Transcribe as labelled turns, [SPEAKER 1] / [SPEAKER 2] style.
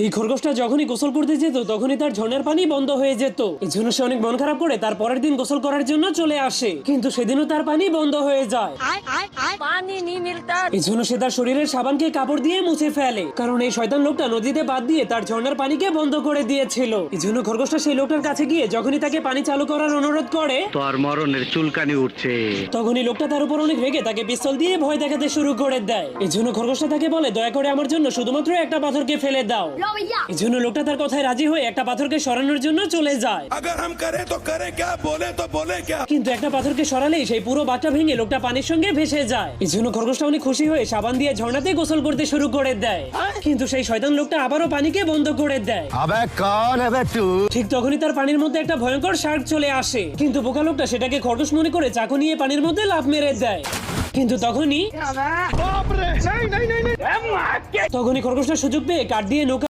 [SPEAKER 1] এই খরগোশটা যখনই গোসল করতে যেত তখনই তার ঝর্ণার পানি বন্ধ হয়ে যেত। এই জন্য সে অনেক মন খারাপ করে তার পরের দিন গোসল করার জন্য চলে আসে। কিন্তু সেদিনও তার পানি বন্ধ হয়ে যায়। এই জন্য সে তার শরীরের সাবানকে কাপড় দিয়ে মুছে ফেলে। কারণ এই শয়তান লোকটা নদীতে বাদ দিয়ে তার ঝর্ণার পানিকে বন্ধ করে দিয়েছিল। এই জন্য খরগোশটা সেই লোকটার কাছে গিয়ে যখনই তাকে পানি চালু করার অনুরোধ করে
[SPEAKER 2] মরণের চুলকানি উঠছে।
[SPEAKER 1] তখনই লোকটা তার উপর অনেক রেগে তাকে পিস্তল দিয়ে ভয় দেখাতে শুরু করে দেয়। এই জন্য খরগোশটা তাকে বলে দয়া করে আমার জন্য শুধুমাত্র একটা পাথরকে ফেলে দাও। লোকটা তার কথায় রাজি হয়ে একটা পাথরকে সরানোর জন্য চলে পানির ঠিক তখনই তার পানির মধ্যে একটা ভয়ঙ্কর শার্ক চলে আসে। কিন্তু বোকা লোকটা সেটাকে খরগোশ মনে করে চাকু নিয়ে পানির মধ্যে লাভ মেরে দেয়। কিন্তু তখনই তখনই খরগোশটা সুযোগ পেয়ে কাঠ দিয়ে নৌকা